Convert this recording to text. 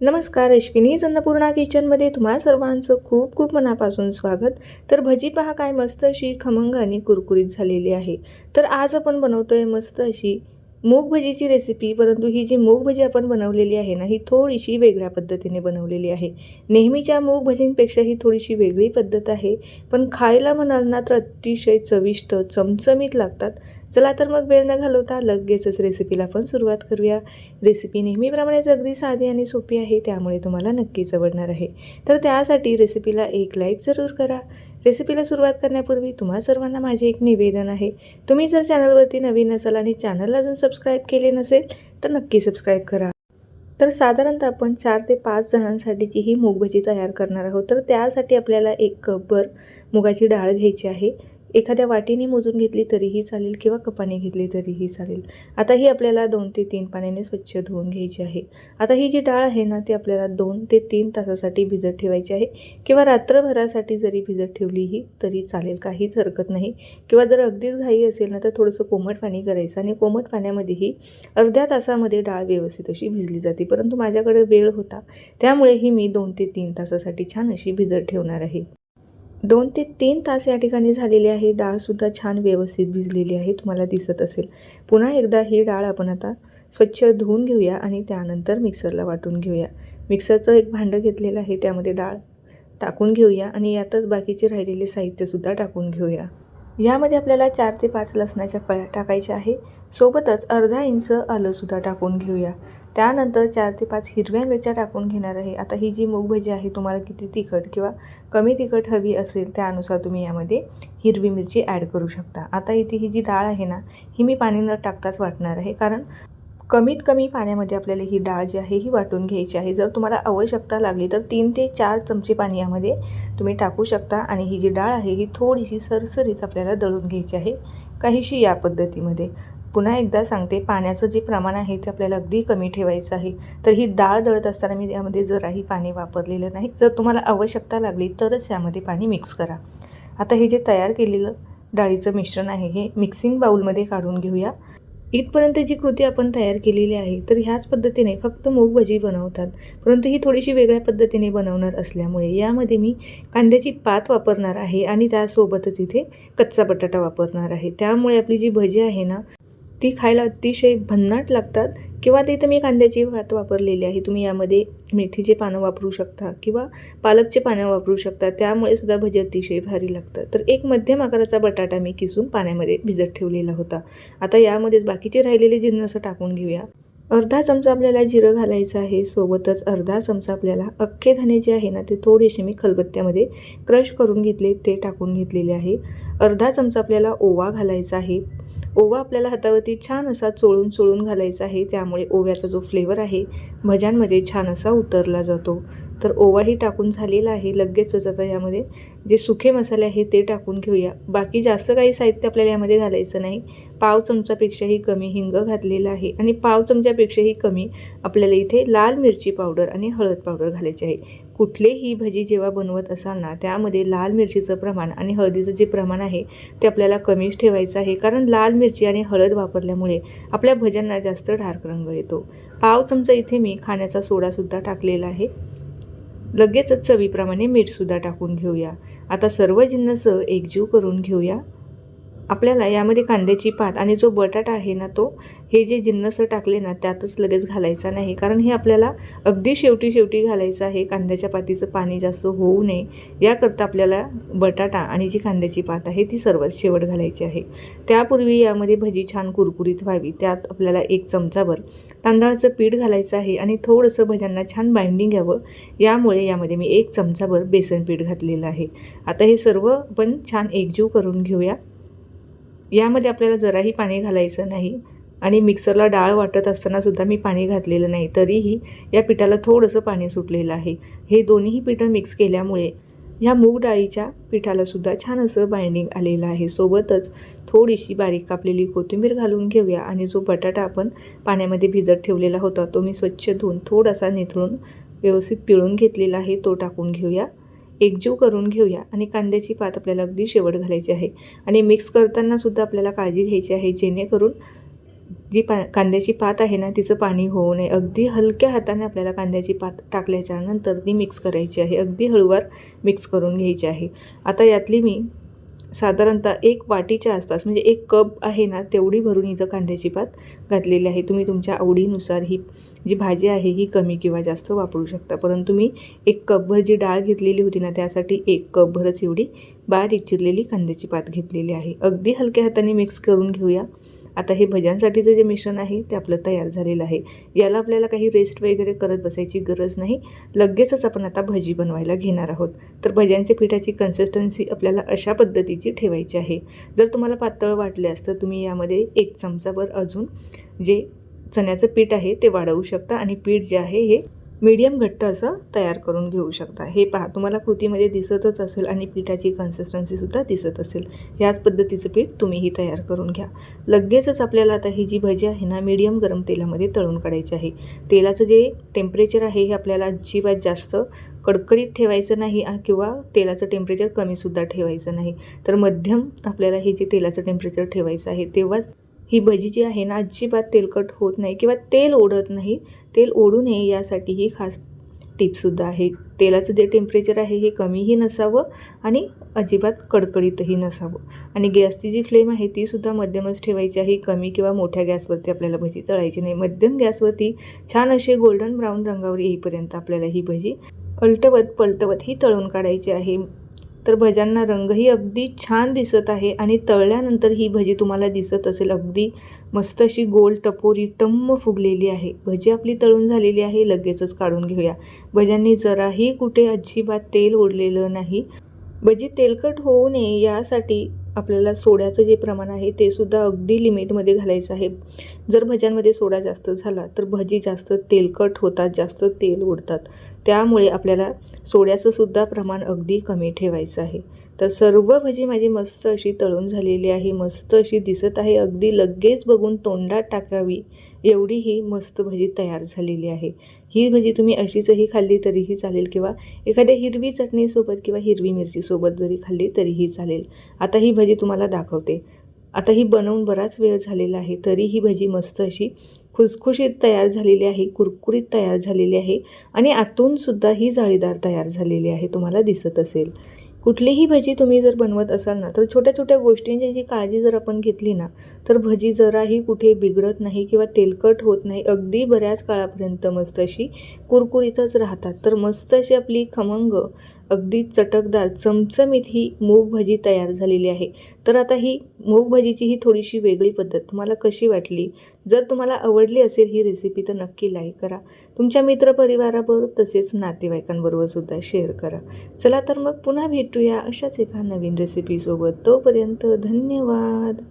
नमस्कार अश्विनी अन्नपूर्णा किचनमध्ये तुम्हा सर्वांचं खूप खूप मनापासून स्वागत. तर भजी पहा काय मस्त अशी खमंग आणि कुरकुरीत झालेली आहे. तर आज आपण बनवतो आहे मस्त अशी मूग भजीची रेसिपी परंतु ही जी मूग भजी आपण बनवलेली आहे ना ही थोडीशी वेगळ्या पद्धतीने बनवलेली आहे. नेहमीच्या मूग भजींपेक्षा ही थोडीशी वेगळी पद्धत आहे पण खायला म्हणाल ना तर अतिशय चविष्ट चमचमीत लागतात. चला तर मग वेळ न घालवता लगेचच रेसिपीला आपण सुरुवात करूया. रेसिपी नेहमीप्रमाणेच अगदी साधी आणि सोपी आहे त्यामुळे तुम्हाला नक्कीच आवडणार आहे. तर त्यासाठी रेसिपीला एक लाईक जरूर करा. रेसिपीला सुरुवात करण्यापूर्वी तुम्हा सर्वांना माझे एक निवेदन आहे. तुम्ही जर चॅनलवरती नवीन असाल आणि चॅनलला अजून सबस्क्राईब केले नसेल तर नक्की सबस्क्राईब करा. तर साधारणतः आपण चार ते पाच जणांसाठीची ही मूगभजी तयार करणार आहोत. तर त्यासाठी आपल्याला एक कपभर मुगाची डाळ घ्यायची आहे. एखाद्या वाटीने मोजून घेतली तरीही चालेल किंवा कपाने घेतली तरीही चालेल. आता ही आपल्याला दोन ते तीन पाण्याने स्वच्छ धुवून घ्यायची आहे. आता ही जी डाळ आहे ना ती आपल्याला दोन ते तीन तासासाठी भिजत ठेवायची आहे किंवा रात्रभरासाठी जरी भिजत ठेवलीही तरी चालेल. काहीच हरकत नाही. किंवा जर अगदीच घाई असेल ना तर थोडंसं कोमट पाणी करायचं आणि कोमट पाण्यामध्येही अर्ध्या तासामध्ये डाळ व्यवस्थित अशी भिजली जाते. परंतु माझ्याकडे वेळ होता. त्यामुळे ही मी दोन ते तीन तासासाठी छान अशी भिजत ठेवणार आहे. दोन ते तीन तास या ठिकाणी झालेली आहे. डाळसुद्धा छान व्यवस्थित भिजलेली आहे. तुम्हाला दिसत असेल. पुन्हा एकदा ही डाळ आपण आता स्वच्छ धुवून घेऊया आणि त्यानंतर मिक्सरला वाटून घेऊया. मिक्सरचं एक भांडं घेतलेलं आहे. त्यामध्ये डाळ टाकून घेऊया आणि यातच बाकीचे राहिलेले साहित्यसुद्धा टाकून घेऊया. यामध्ये आपल्याला चार ते पाच लसणाच्या फळ्या टाकायच्या आहे. सोबतच अर्धा इंच आलंसुद्धा टाकून घेऊया. त्यानंतर चार ते पाच हिरव्या मिरच्या टाकून घेणार आहे. आता ही जी मूग भजी आहे तुम्हाला किती तिखट किंवा कमी तिखट हवी असेल त्यानुसार तुम्ही यामध्ये हिरवी मिरची ॲड करू शकता. आता इथे ही जी डाळ आहे ना ही मी पाणी न टाकताच वाटणार आहे. कारण कमीत कमी पाण्यामध्ये आपल्याला ही डाळ जी आहे ही वाटून घ्यायची आहे. जर तुम्हाला आवश्यकता लागली तर तीन ते चार चमचे पाणी यामध्ये तुम्ही टाकू शकता. आणि ही जी डाळ आहे ही थोडीशी सरसरीच आपल्याला दळून घ्यायची आहे काहीशी या पद्धतीमध्ये. पुन्हा एकदा सांगते पाण्याचं जे प्रमाण आहे ते आपल्याला अगदी कमी ठेवायचं आहे. तर ही डाळ दळत असताना मी यामध्ये जराही पाणी वापरलेलं नाही. जर तुम्हाला आवश्यकता लागली तरच यामध्ये पाणी मिक्स करा. आता हे जे तयार केलेलं डाळीचं मिश्रण आहे हे मिक्सिंग बाऊलमध्ये काढून घेऊया. इथपर्यंत जी कृती आपण तयार केलेली आहे तर ह्याच पद्धतीने फक्त मूग भजी बनवतात. परंतु ही थोडीशी वेगळ्या पद्धतीने बनवणार असल्यामुळे यामध्ये मी कांद्याची पात वापरणार आहे आणि त्यासोबतच इथे कच्चा बटाटा वापरणार आहे. त्यामुळे आपली जी भजी आहे ना ती खायला अतिशय भन्नाट लागतात. किंवा ते इथं मी कांद्याची भात वापरलेली आहे. तुम्ही यामध्ये मेथीचे पानं वापरू शकता किंवा पालकचे पानं वापरू शकता. त्यामुळे सुद्धा भजी अतिशय भारी लागतात. तर एक मध्यम आकाराचा बटाटा मी किसून पाण्यामध्ये भिजत ठेवलेला होता. आता यामध्येच बाकीचे राहिलेले जिन्नस टाकून घेऊया. अर्धा चमचा आपल्याला जिरं घालायचं आहे. सोबतच अर्धा चमचा आपल्याला अख्खे धने जे आहे ना ते थोडेसे मी खलबत्त्यामध्ये क्रश करून घेतले ते टाकून घेतलेले आहे. अर्धा चमचा आपल्याला ओवा घालायचा आहे. ओवा आपल्याला हातावरती छान असा चोळून चोळून घालायचा आहे. त्यामुळे ओव्याचा जो फ्लेवर आहे भज्यांमध्ये छान असा उतरला जातो. तर ओवाही टाकून झालेला आहे लगेचच आता यामध्ये. जे सुखे मसाले आहे ते टाकून घेऊया. बाकी जास्त काही साहित्य आपल्याला यामध्ये घालायचं नाही. पाव चमचापेक्षाही कमी हिंग घातलेलं आहे आणि पाव चमच्यापेक्षाही कमी आपल्याला इथे लाल मिरची पावडर आणि हळद पावडर घालायची आहे. कुठलेही भजी जेव्हा बनवत असाल ना त्यामध्ये लाल मिरचीचं प्रमाण आणि हळदीचं जे प्रमाण आहे ते आपल्याला कमीच ठेवायचं आहे. कारण लाल मिरची आणि हळद वापरल्यामुळे आपल्या भज्यांना जास्त डार्क रंग येतो. पाव चमचा इथे मी खाण्याचा सोडासुद्धा टाकलेला आहे. लगेचच चवीप्रमाणे मीठसुद्धा टाकून घेऊया. आता सर्व जिन्नसं एकजीव करून घेऊया. आपल्याला यामध्ये कांद्याची पात आणि जो बटाटा आहे ना तो हे जे जिन्नस टाकले ना त्यातच लगेच घालायचा नाही. कारण हे आपल्याला अगदी शेवटी शेवटी घालायचं आहे. कांद्याच्या पातीचं पाणी जास्त होऊ नये. याकरता आपल्याला बटाटा आणि जी कांद्याची पात आहे ती सर्वात शेवट घालायची आहे. त्यापूर्वी यामध्ये भजी छान कुरकुरीत व्हावी. त्यात आपल्याला एक चमचाभर तांदळाचं पीठ घालायचं आहे आणि थोडंसं भज्यांना छान बाइंडिंग घ्यावं यामुळे यामध्ये मी एक चमचाभर बेसन पीठ घातलेलं आहे. आता हे सर्व आपण छान एकजीव करून घेऊया. यामध्ये आपल्याला जराही पाणी घालायचं नाही आणि मिक्सरला डाळ वाटत असताना सुद्धा मी पाणी घातलेलं नाही. तरीही या पिठाला थोडंसं पाणी सुटलेलं आहे. हे दोन्हीही पिठं मिक्स केल्यामुळे ह्या मूग डाळीच्या पिठालासुद्धा छान असं बाइंडिंग आलेलं आहे. सोबतच थोडीशी बारीक कापलेली कोथिंबीर घालून घेऊया आणि जो बटाटा आपण पाण्यामध्ये भिजत ठेवलेला होता तो मी स्वच्छ धुवून थोडासा निथळून व्यवस्थित पिळून घेतलेला आहे तो टाकून घेऊया. एकजीव करून घेऊया आणि कांद्याची पात आपल्याला अगदी शेवट घालायची आहे. आणि मिक्स करताना सुद्धा आपल्याला काळजी घ्यायची आहे जेणेकरून जी पा कांद्याची पात आहे ना तिचं पाणी होऊ नये. अगदी हलक्या हाताने आपल्याला कांद्याची पात टाकल्याच्या नंतर ती मिक्स करायची आहे. अगदी हळूवार मिक्स करून घ्यायची आहे. आता यातली मी साधारणतः एक वाटीच्या आसपास म्हणजे एक कप आहे ना तेवढी भरून इथं कांद्याची पात घातलेली आहे. तुम्ही तुमच्या आवडीनुसार ही जी भाजी आहे ही कमी किंवा जास्त वापरू शकता. परंतु मी एक कपभर जी डाळ घेतलेली होती ना त्यासाठी एक कपभरच एवढी बारीक चिरलेली कांद्याची पात घेतलेली आहे. अगदी हलक्या हाताने मिक्स करून घेऊया. आता हे भज्यांसाठीचं जे मिश्रण आहे ते आपलं तयार झालेलं आहे. याला आपल्याला काही रेस्ट वगैरे करत बसायची गरज नाही. लगेचच आपण आता भजी बनवायला घेणार आहोत. तर भज्यांच्या पिठाची कन्सिस्टन्सी आपल्याला अशा पद्धतीची ठेवायची आहे. जर तुम्हाला पातळ वाटल्यास तर तुम्ही यामध्ये एक चमचाभर अजून जे चण्याचं पीठ आहे ते वाढवू शकता. आणि पीठ जे आहे हे मीडियम घट्ट असं तयार करून घेऊ शकता. हे पहा तुम्हाला कृतीमध्ये दिसतच असेल आणि पिठाची कन्सिस्टन्सीसुद्धा दिसत असेल. ह्याच पद्धतीचं पीठ तुम्हीही तयार करून घ्या. लगेचच आपल्याला आता ही जी भजी आहे ना मीडियम गरम तेलामध्ये तळून काढायची आहे. तेलाचं जे टेम्परेचर आहे हे आपल्याला अजिबात जास्त कडकडीत ठेवायचं नाही किंवा तेलाचं टेम्परेचर कमीसुद्धा ठेवायचं नाही. तर मध्यम आपल्याला हे जे तेलाचं टेम्परेचर ठेवायचं आहे तेव्हाच ही भजी जी आहे ना अजिबात तेलकट होत नाही किंवा तेल ओढत नाही. तेल ओढू नये यासाठी ही खास टिपसुद्धा आहे. तेलाचं जे टेम्परेचर आहे हे कमीही नसावं आणि अजिबात कडकडीतही नसावं. आणि गॅसची जी फ्लेम आहे तीसुद्धा मध्यमच ठेवायची आहे. कमी किंवा मोठ्या गॅसवरती आपल्याला भजी तळायची नाही. मध्यम गॅसवरती छान असे गोल्डन ब्राऊन रंगावर येईपर्यंत आपल्याला ही भजी अलटवत पलटवत ही तळून काढायची आहे. तर भज्यांना रंगही अगदी छान दिसत आहे आणि तळल्यानंतर ही भजी तुम्हाला दिसत असेल. अगदी मस्त अशी गोल टपोरी टम्म फुगलेली आहे. भजी आपली तळून झालेली आहे लगेचच काढून घेऊया. भज्यांनी जराही कुठे अजिबात तेल ओढलेलं नाही. भजी तेलकट होऊ नये यासाठी आपल्याला सोड्याचं जे प्रमाण आहे ते सुद्धा अगदी लिमिटमध्ये घालायचं आहे. जर भज्यांमध्ये सोडा जास्त झाला तर भजी जास्त तेलकट होतात जास्त तेल ओढतात. त्यामुळे आपल्याला सोड्याचं सुद्धा प्रमाण अगदी कमी ठेवायचं आहे. तर सर्व भजी माझी मस्त अशी तळून झालेली आहे मस्त अशी दिसत आहे. अगदी लगेच बघून तोंडात टाकावी एवढी ही मस्त भजी तयार झालेली आहे. ही भजी तुम्ही अशीचही खाल्ली तरीही चालेल किंवा एखाद्या हिरवी चटणीसोबत किंवा हिरवी मिरचीसोबत जरी खाल्ली तरीही चालेल. आता ही भजी तुम्हाला दाखवते. आता ही बनवून बराच वेळ झालेला आहे तरी ही भजी मस्त अशी खुसखुशीत तयार झालेली आहे कुरकुरीत तयार झालेली आहे आणि आतूनसुद्धा ही जाळीदार तयार झालेली आहे तुम्हाला दिसत असेल. कुठलीही भजी तुम्ही जर बनवत असाल ना तर छोट्या छोट्या गोष्टींची जी काळजी जर आपण घेतली ना तर भजी जराही कुठे बिघडत नाही किंवा तेलकट होत नाही. अगदी बऱ्याच काळापर्यंत मस्त अशी कुरकुरीतच राहतात. तर मस्त अशी आपली खमंग अगदी चटकदार चमचमीत ही मूग भजी तयार झालेली आहे. तर आता ही मूग भजीची ही थोडीशी वेगळी पद्धत. तुम्हाला कशी वाटली? जर तुम्हाला आवडली असेल ही रेसिपी तर नक्की लाईक करा. तुमच्या मित्रपरिवाराबरोबर तसेच नातेवाईकांबरोबर सुद्धा शेअर करा. चला तर मग पुन्हा भेटूया अशाच एका नवीन रेसिपीसोबत तोपर्यंत धन्यवाद.